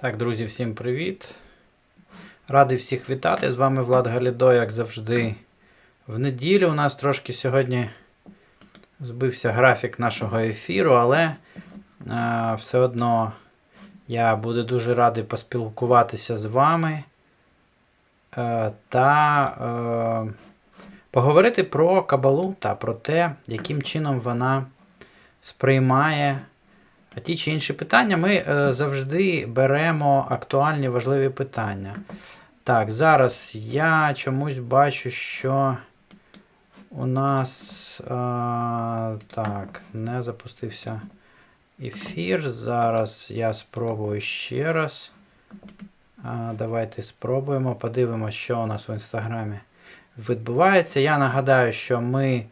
Так, друзі, всім привіт. Радий всіх вітати. З вами Влад Галідо, як завжди. В неділю у нас трошки сьогодні збився графік нашого ефіру, але е, все одно я буду дуже радий поспілкуватися з вами е, та е, поговорити про кабалу та про те, яким чином вона сприймає ті чи інші питання. Ми е, завжди беремо актуальні важливі питання. Так, зараз я чомусь бачу, що у нас е, так, не запустився ефір. Зараз я спробую ще раз. А, давайте спробуємо, подивимося, що у нас в інстаграмі відбувається. Я нагадаю, що ми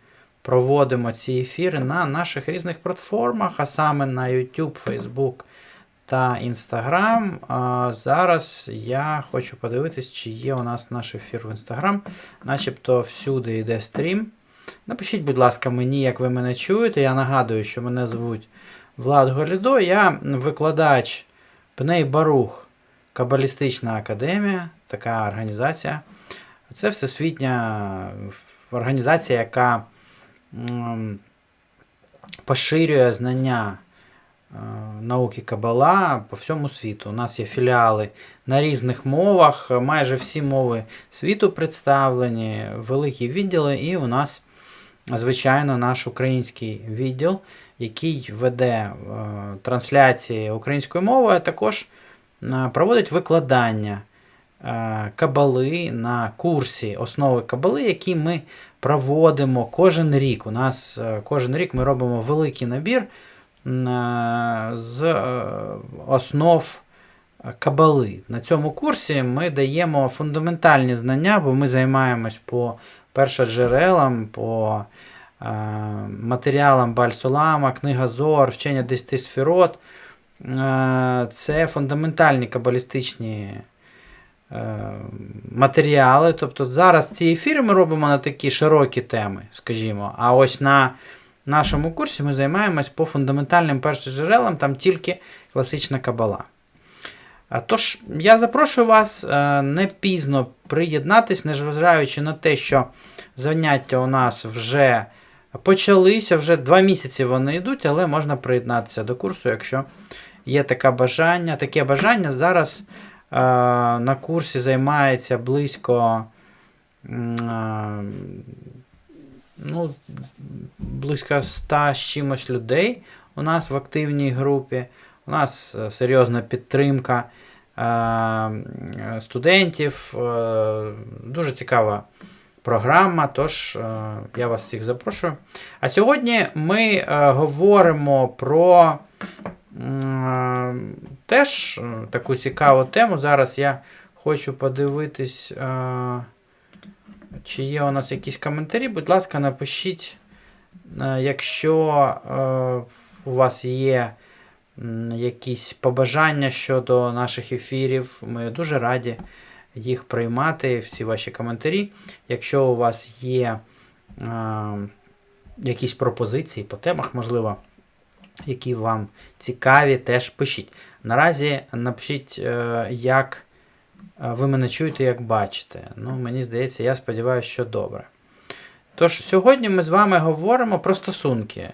проводимо ці ефіри на наших різних платформах, а саме на YouTube, Facebook та Instagram. А зараз я хочу подивитись, чи є у нас наш ефір в Instagram. Начебто всюди йде стрім. Напишіть, будь ласка, мені, як ви мене чуєте. Я нагадую, що мене звуть Влад Голідо. Я викладач Пней Барух, Кабалістична академія, така організація. Це всесвітня організація, яка поширює знання е, науки Кабала по всьому світу. У нас є філіали на різних мовах, майже всі мови світу представлені, великі відділи, і у нас, звичайно, наш український відділ, який веде е, трансляції українською мовою, а також е, проводить викладання е, кабали на курсі основи кабали, які ми проводимо кожен рік. У нас е, кожен рік ми робимо великий набір е, з е, основ е, кабали. На цьому курсі ми даємо фундаментальні знання, бо ми займаємось по першоджерелам, по е, матеріалам Бальсулама, книга Зор, вчення десяти сферот. Е, Це фундаментальні кабалістичні е, матеріали. Тобто зараз ці ефіри ми робимо на такі широкі теми, скажімо. А ось на нашому курсі ми займаємось по фундаментальним першоджерелам, там тільки класична кабала. Тож, я запрошую вас е, не пізно приєднатись, незважаючи на те, що заняття у нас вже почалися, вже два місяці вони йдуть, але можна приєднатися до курсу, якщо є таке бажання. Таке бажання зараз е, на курсі займається близько е, ну, близько 100 з чимось людей у нас в активній групі. У нас е, серйозна підтримка е, студентів. е, Дуже цікава програма, тож е, я вас всіх запрошую. А сьогодні ми е, говоримо про теж е, таку цікаву тему. Зараз я хочу подивитись, е, чи є у нас якісь коментарі. Будь ласка, напишіть, е, якщо у вас є якісь побажання щодо наших ефірів. Ми дуже раді їх приймати, всі ваші коментарі. Якщо у вас є якісь пропозиції по темах, можливо, які вам цікаві, теж пишіть. Наразі напишіть, е, як е, ви мене чуєте, як бачите. Ну, мені здається, я сподіваюся, що добре. Тож, сьогодні ми з вами говоримо про стосунки. Е,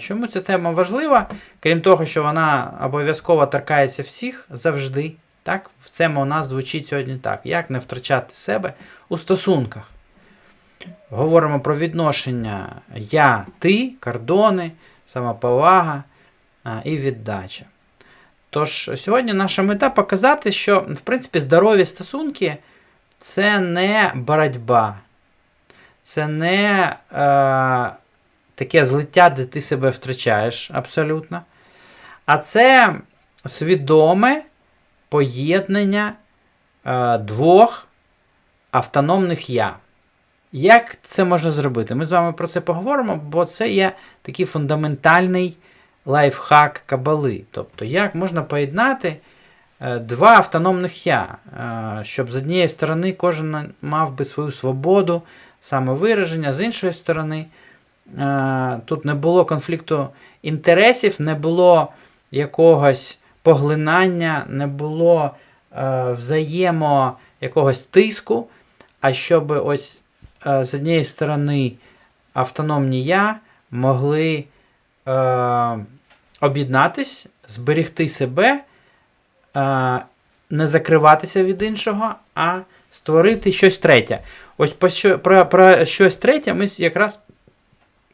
Чому ця тема важлива? Крім того, що вона обов'язково торкається всіх завжди. Так? Цьому у нас звучить сьогодні так: як не втрачати себе у стосунках. Говоримо про відношення я, ти, кордони, самоповага і віддача. Тож, сьогодні наша мета показати, що, в принципі, здорові стосунки це не боротьба, це не е, таке злиття, де ти себе втрачаєш абсолютно. А це свідоме поєднання е, двох автономних я. Як це можна зробити? Ми з вами про це поговоримо, бо це є такий фундаментальний лайфхак кабали. Тобто, як можна поєднати е, два автономних я, е, щоб з однієї сторони кожен мав би свою свободу, самовираження, з іншої сторони, е, тут не було конфлікту інтересів, не було якогось поглинання, не було взаємо якогось тиску, а щоб ось е, з однієї сторони автономні я могли е, об'єднатись, зберегти себе, е, не закриватися від іншого, а створити щось третє. Ось по про, про щось третє ми якраз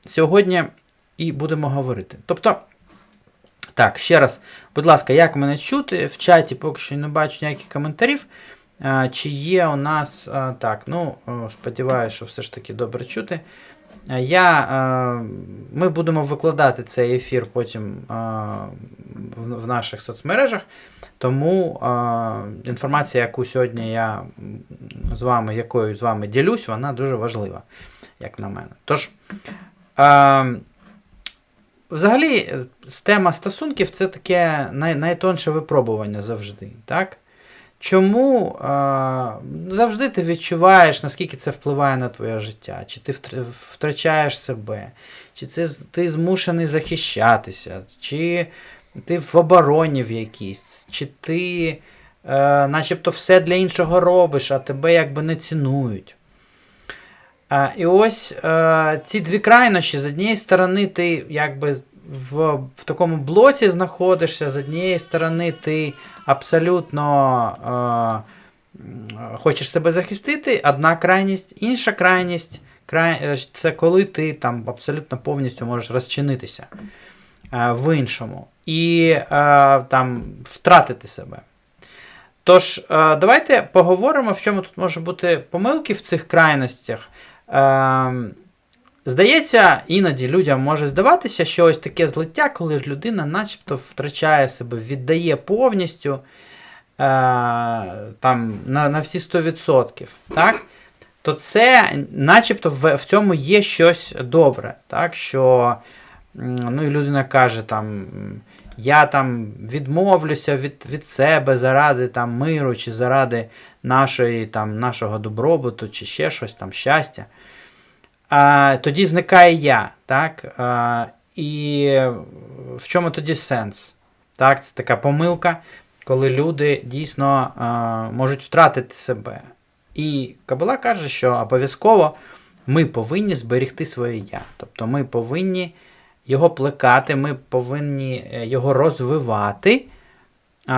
сьогодні і будемо говорити. Тобто, так, ще раз, будь ласка, як мене чути? В чаті поки що не бачу ніяких коментарів. Чи є у нас. Так, ну, сподіваюся, що все ж таки добре чути. Я, Ми будемо викладати цей ефір потім в, наших соцмережах. Тому інформація, яку сьогодні я з вами, якою з вами ділюсь, вона дуже важлива, як на мене. Тож. Взагалі, тема стосунків це таке най, найтонше випробування завжди. так? Чому а, завжди ти відчуваєш, наскільки це впливає на твоє життя? Чи ти втрачаєш себе, чи це ти змушений захищатися, чи ти в обороні в якійсь, чи ти е, начебто все для іншого робиш, а тебе якби не цінують. А, і ось е, ці дві крайнощі, з однієї сторони, ти якби в, в такому блоці знаходишся, з однієї сторони, ти абсолютно е, хочеш себе захистити, одна крайність, інша крайність край, е, це коли ти там абсолютно повністю можеш розчинитися е, в іншому і е, там втратити себе. Тож, е, давайте поговоримо, в чому тут може бути помилки в цих крайностях. Е, Здається, іноді людям може здаватися, що ось таке злиття, коли людина начебто втрачає себе, віддає повністю е, там, на на всі 100%. Так? То це начебто в, в цьому є щось добре. Так? Що ну, і людина каже, там, я там відмовлюся від, від себе заради там, миру, чи заради нашої, там, нашого добробуту, чи ще щось там, щастя а, тоді зникає я. так? А, І в чому тоді сенс? Так, Це така помилка, коли люди дійсно а, можуть втратити себе. І Кабала каже, що обов'язково ми повинні зберегти своє я. Тобто ми повинні його плекати, ми повинні е, його розвивати. А,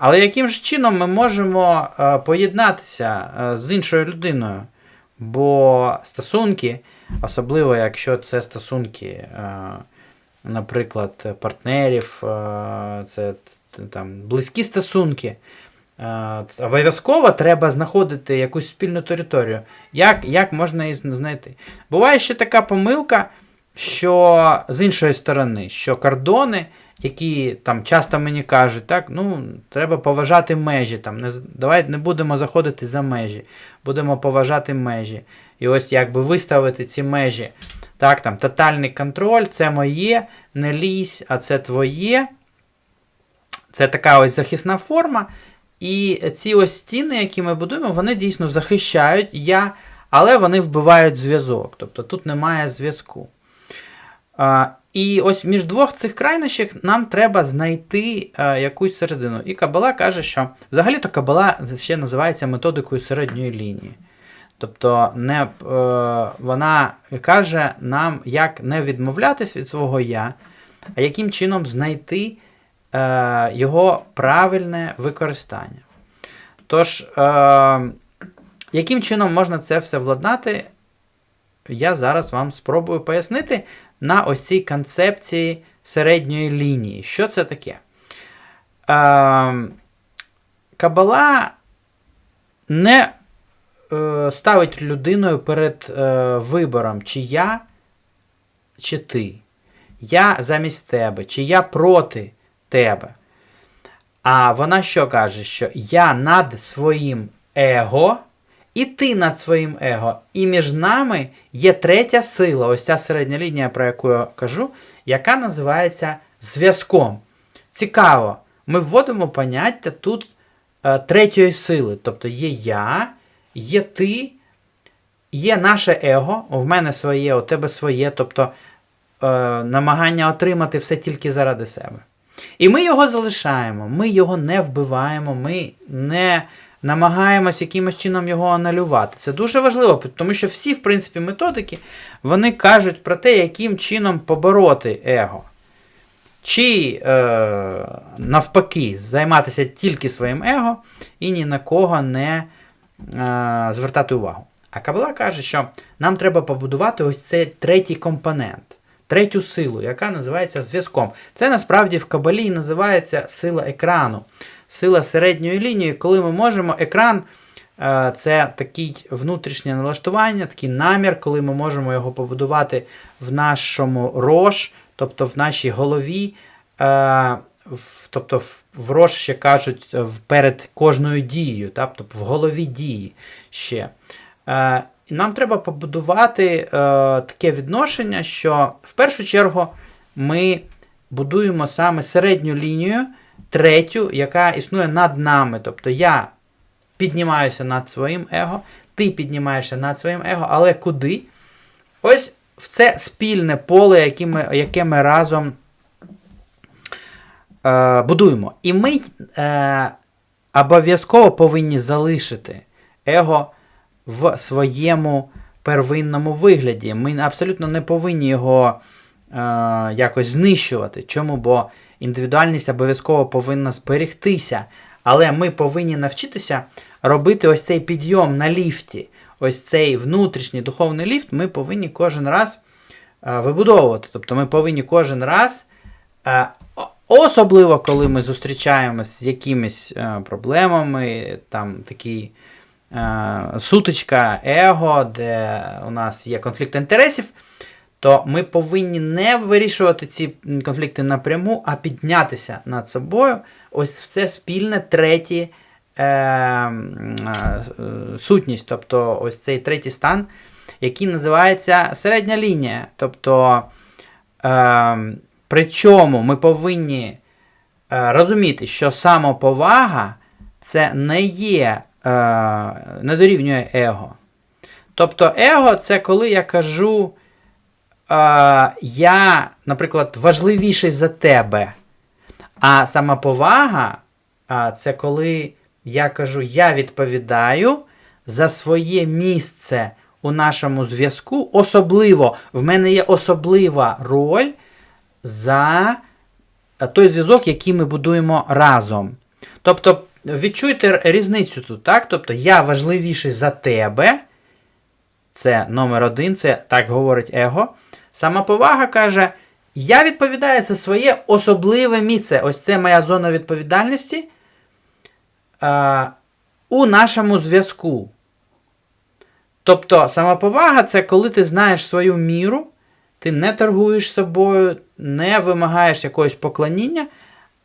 Але яким ж чином ми можемо а, поєднатися а, з іншою людиною? Бо стосунки, особливо якщо це стосунки, е, наприклад, партнерів, е, це там, близькі стосунки, е, обов'язково треба знаходити якусь спільну територію. Як, як можна її знайти? Буває ще така помилка, що з іншої сторони, що кордони. Які там часто мені кажуть, так, ну, треба поважати межі. Там, не, Давай не будемо заходити за межі, будемо поважати межі. І ось якби виставити ці межі. Так, там, Тотальний контроль, це моє, не лізь, а це твоє. Це така ось захисна форма. І ці ось стіни, які ми будуємо, вони дійсно захищають я, але вони вбивають зв'язок. Тобто тут немає зв'язку. І ось між двох цих крайнощів нам треба знайти е, якусь середину. І Кабала каже, що взагалі-то Кабала ще називається методикою середньої лінії. Тобто не, е, вона каже нам, як не відмовлятись від свого я, а яким чином знайти е, його правильне використання. Тож, е, яким чином можна це все владнати, я зараз вам спробую пояснити на ось цій концепції середньої лінії. Що це таке? Кабала не е, ставить людиною перед е, вибором, чи я, чи ти. Я замість тебе, чи я проти тебе. А вона що каже? Що я над своїм его. І ти над своїм его. І між нами є третя сила, ось ця середня лінія, про яку я кажу, яка називається зв'язком. Цікаво, ми вводимо поняття тут е, третьої сили. Тобто є я, є ти, є наше его, в мене своє, у тебе своє, тобто е, намагання отримати все тільки заради себе. І ми його залишаємо, ми його не вбиваємо, ми не намагаємось якимось чином його аналювати. Це дуже важливо, тому що всі, в принципі, методики вони кажуть про те, яким чином побороти его. Чи е, навпаки займатися тільки своїм его і ні на кого не е, звертати увагу. А Кабала каже, що нам треба побудувати ось цей третій компонент, третю силу, яка називається зв'язком. Це насправді в Кабалі називається сила екрану, сила середньої лінії, коли ми можемо екран. е, Це такий внутрішнє налаштування, такий намір, коли ми можемо його побудувати в нашому рож, тобто в нашій голові. Е, Тобто в- рож ще кажуть перед кожною дією, тобто в голові дії ще. Е, і нам треба побудувати таке відношення, що в першу чергу ми будуємо саме середню лінію, третю, яка існує над нами. Тобто я піднімаюся над своїм его, ти піднімаєшся над своїм его, але куди? Ось в це спільне поле, яке ми, яке ми разом е, будуємо. І ми е, обов'язково повинні залишити его в своєму первинному вигляді. Ми абсолютно не повинні його е, якось знищувати. Чому? Бо індивідуальність обов'язково повинна зберегтися. Але ми повинні навчитися робити ось цей підйом на ліфті. Ось цей внутрішній духовний ліфт ми повинні кожен раз е, вибудовувати. Тобто ми повинні кожен раз, е, особливо коли ми зустрічаємось з якимись е, проблемами, там такий е, сутичка его, де у нас є конфлікт інтересів, то ми повинні не вирішувати ці конфлікти напряму, а піднятися над собою. Ось в це спільне третє е, е, сутність, тобто ось цей третій стан, який називається середня лінія. Тобто, е, причому ми повинні е, розуміти, що самоповага це не є, е, не дорівнює его. Тобто, его це коли я кажу, е, я, наприклад, важливіший за тебе. А самоповага а, це коли я кажу, я відповідаю за своє місце у нашому зв'язку. Особливо, в мене є особлива роль за той зв'язок, який ми будуємо разом. Тобто, відчуйте різницю тут, так? Тобто, я важливіший за тебе. Це номер один, це так говорить его. Самоповага каже: я відповідаю за своє особливе місце. Ось це моя зона відповідальності е, у нашому зв'язку. Тобто, самоповага це коли ти знаєш свою міру, ти не торгуєш собою, не вимагаєш якогось поклоніння,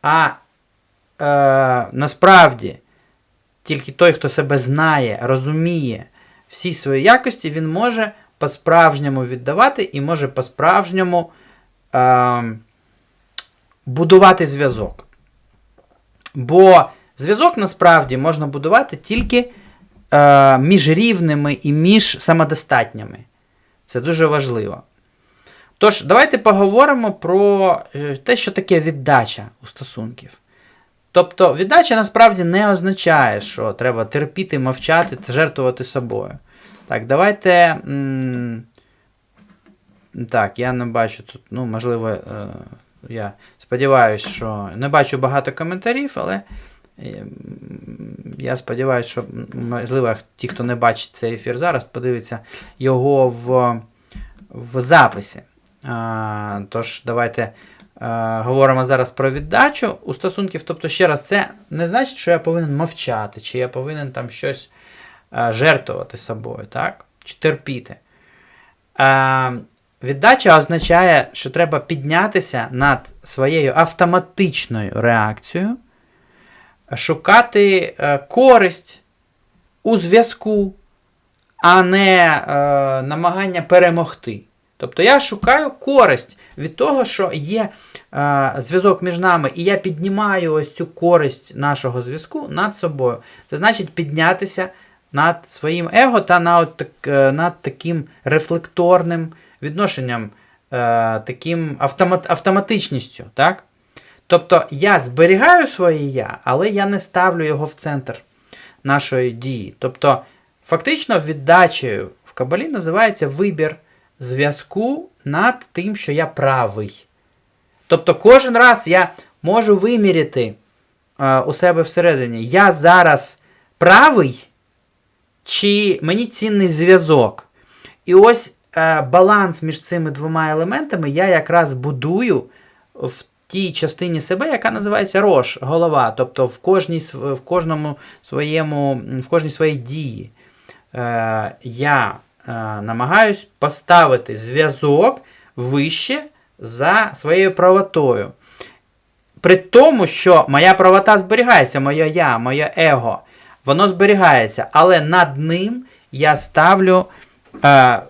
а е, насправді тільки той, хто себе знає, розуміє всі свої якості, він може по-справжньому віддавати і може по-справжньому е, будувати зв'язок. Бо зв'язок насправді можна будувати тільки е, між рівними і між самодостатніми. Це дуже важливо. Тож, давайте поговоримо про е, те, що таке віддача у стосунків. Тобто, віддача насправді не означає, що треба терпіти, мовчати та жертвувати собою. Так, давайте. Так, я не бачу тут, ну, можливо, е, я сподіваюся, що не бачу багато коментарів, але е, я сподіваюся, що, можливо, ті, хто не бачить цей ефір зараз, подивиться його в, в записі. А, тож, давайте е, говоримо зараз про віддачу у стосунків. Тобто, ще раз, це не значить, що я повинен мовчати, чи я повинен там щось жертвувати собою, так? Чи терпіти. Е, віддача означає, що треба піднятися над своєю автоматичною реакцією, шукати е, користь у зв'язку, а не е, намагання перемогти. Тобто я шукаю користь від того, що є е, зв'язок між нами, і я піднімаю ось цю користь нашого зв'язку над собою. Це значить піднятися над своїм его та над, е, над таким рефлекторним відношенням, е, таким автомат, автоматичністю. Так? Тобто я зберігаю своє я, але я не ставлю його в центр нашої дії. Тобто, фактично, віддачею в кабалі називається вибір зв'язку над тим, що я правий. Тобто, кожен раз я можу виміряти е, у себе всередині, я зараз правий, чи мені цінний зв'язок. І ось е, баланс між цими двома елементами я якраз будую в тій частині себе, яка називається рош, голова. Тобто в кожній, в кожному своєму, в кожній своїй дії. Е, я е, намагаюсь поставити зв'язок вище за своєю правотою. При тому, що моя правота зберігається, моє я, моє его, воно зберігається, але над ним я ставлю е,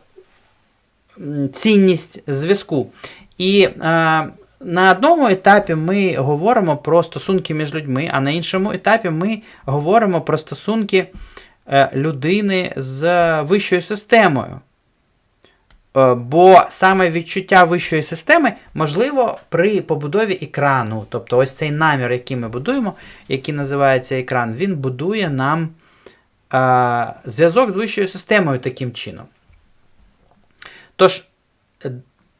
цінність зв'язку. І е, на одному етапі ми говоримо про стосунки між людьми, а на іншому етапі ми говоримо про стосунки е, людини з вищою системою. Е, Бо саме відчуття вищої системи можливо при побудові екрану. Тобто ось цей намір, який ми будуємо, який називається екран, він будує нам е, зв'язок з вищою системою таким чином. Тож, е,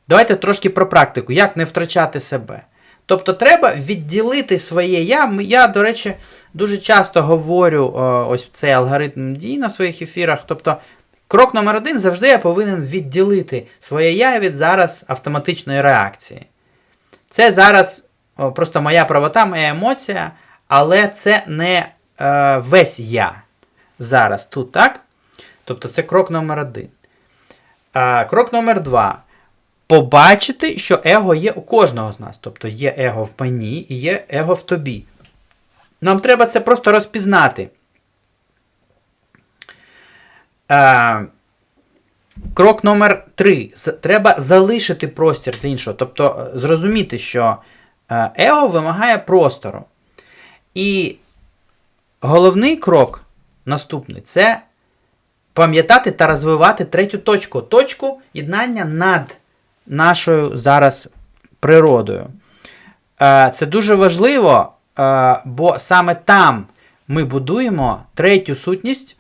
давайте трошки про практику, як не втрачати себе. Тобто треба відділити своє я. Я, до речі, дуже часто говорю е, ось цей алгоритм дій на своїх ефірах. Тобто, крок номер один завжди я повинен відділити своє я від зараз автоматичної реакції. Це зараз просто моя правота, моя емоція, але це не е, весь я зараз тут, так? Тобто це крок номер один. А, крок номер два. Побачити, що его є у кожного з нас. Тобто є его в мені і є его в тобі. Нам треба це просто розпізнати. А, крок номер три. Треба залишити простір для іншого. Тобто е, зрозуміти, що е, его вимагає простору. І головний крок наступний це пам'ятати та розвивати третю точку. Точку єднання над нашою зараз природою. Е, Це дуже важливо, е, бо саме там ми будуємо третю сутність,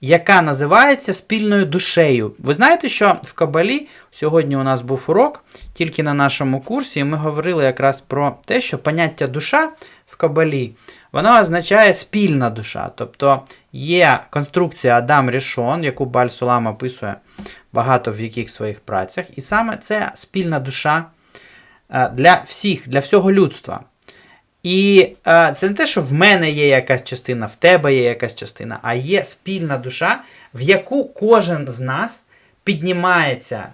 яка називається спільною душею. Ви знаєте, що в Кабалі сьогодні у нас був урок тільки на нашому курсі, і ми говорили якраз про те, що поняття душа в Кабалі воно означає спільна душа. Тобто є конструкція Адам Рішон, яку Баль Сулам описує багато в яких своїх працях, і саме це спільна душа е, для всіх, для всього людства. І е, це не те, що в мене є якась частина, в тебе є якась частина, а є спільна душа, в яку кожен з нас піднімається,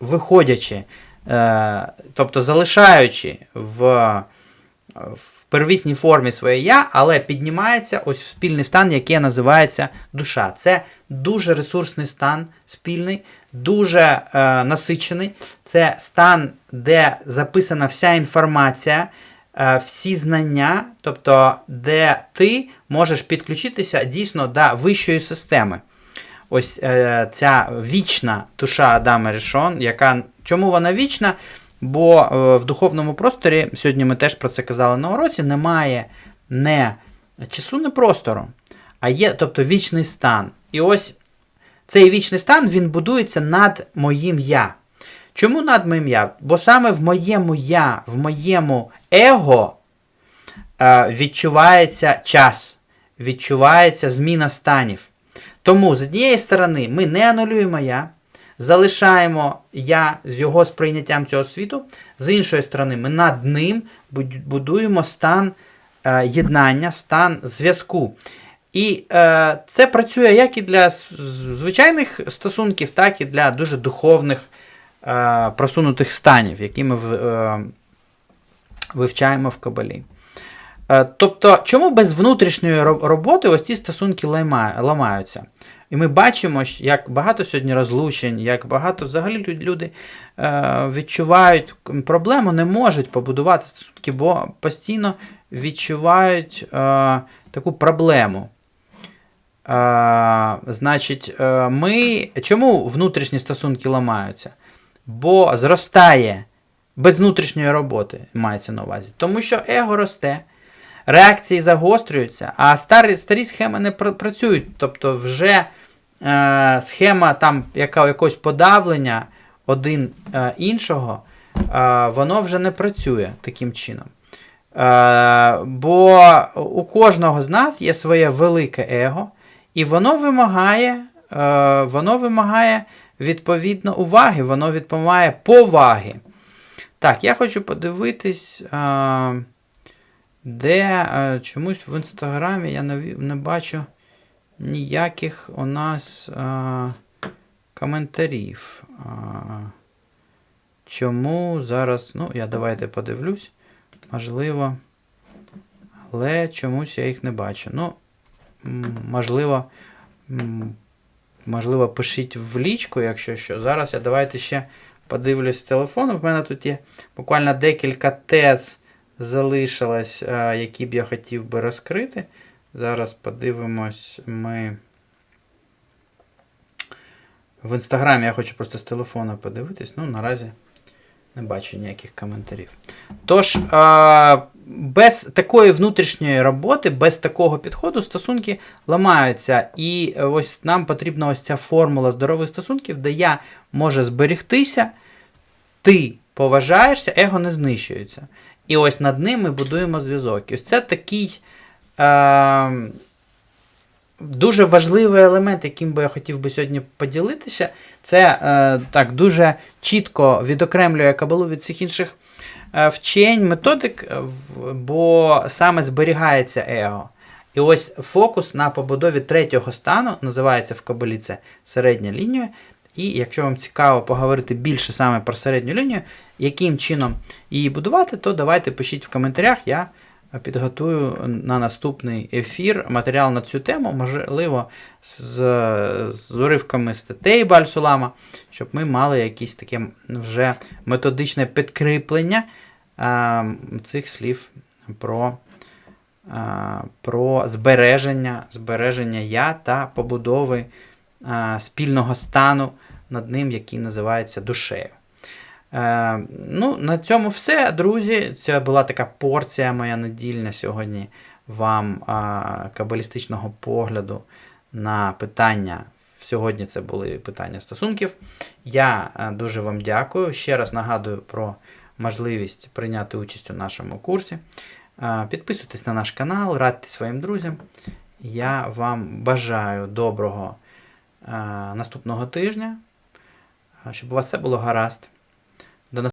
виходячи, е, тобто залишаючи в, в первісній формі своє я, але піднімається ось в спільний стан, який називається душа. Це дуже ресурсний стан спільний, дуже е, насичений. Це стан, де записана вся інформація е, всі знання, тобто де ти можеш підключитися дійсно до вищої системи. Ось е, ця вічна душа Адама Рішон, яка чому вона вічна? Бо е, в духовному просторі, сьогодні ми теж про це казали на уроці, немає не часу, не простору, а є тобто вічний стан. І ось цей вічний стан він будується над моїм я. Чому над моїм я? Бо саме в моєму я, в моєму его е, відчувається час, відчувається зміна станів. Тому, з однієї сторони, ми не анулюємо я, залишаємо я з його сприйняттям цього світу, з іншої сторони, ми над ним будуємо стан е, єднання, стан зв'язку. І е, це працює як і для звичайних стосунків, так і для дуже духовних е, просунутих станів, які ми в, е, вивчаємо в Кабалі. Е, Тобто, чому без внутрішньої роботи ось ці стосунки ламаються? І ми бачимо, як багато сьогодні розлучень, як багато взагалі люди е, відчувають проблему, не можуть побудувати стосунки, бо постійно відчувають е, таку проблему. Е, значить, е, ми чому внутрішні стосунки ламаються? Бо зростає без внутрішньої роботи мається на увазі. Тому що его росте, реакції загострюються, а старі, старі схеми не пр- працюють. Тобто вже е, схема там яка, якогось подавлення один е, іншого, е, воно вже не працює таким чином. Е, бо у кожного з нас є своє велике его, і воно вимагає, е, воно вимагає відповідно уваги, воно відповідає поваги. Так, я хочу подивитись, де чомусь в інстаграмі я не, бачу ніяких у нас коментарів. Чому зараз. Ну, я давайте подивлюсь. Можливо. Але чомусь я їх не бачу. Ну, можливо, можливо, пишіть в лічку, якщо що. Зараз я давайте ще подивлюсь телефону. В мене тут є буквально декілька тез залишилось, е, які б я хотів би розкрити. Зараз подивимось ми. В інстаграмі я хочу просто з телефону подивитись. Ну, наразі не бачу ніяких коментарів. Тож, а, без такої внутрішньої роботи, без такого підходу стосунки ламаються. І ось нам потрібна ось ця формула здорових стосунків, де я може зберегтися, ти поважаєшся, его не знищується. І ось над ним ми будуємо зв'язок. І ось це такий. Е, Дуже важливий елемент, яким би я хотів би сьогодні поділитися, це е, так дуже чітко відокремлює кабалу від всіх інших е, вчень, методик, е, бо саме зберігається его. І ось фокус на побудові третього стану називається в кабалі це середня лінія. І якщо вам цікаво поговорити більше саме про середню лінію, яким чином її будувати, то давайте пишіть в коментарях. Я підготую на наступний ефір матеріал на цю тему, можливо, з, з уривками статей Бальсулама, щоб ми мали якесь таке вже методичне підкріплення а, цих слів про, а, про збереження, збереження я та побудови а, спільного стану над ним, який називається душею. Е, ну, на цьому все, друзі. Це була така порція моя недільна сьогодні вам а, кабалістичного погляду на питання. Сьогодні це були питання стосунків. Я е, дуже вам дякую. Ще раз нагадую про можливість прийняти участь у нашому курсі. Е, Підписуйтесь на наш канал, радьте своїм друзям. Я вам бажаю доброго е, наступного тижня, е, щоб у вас все було гаразд.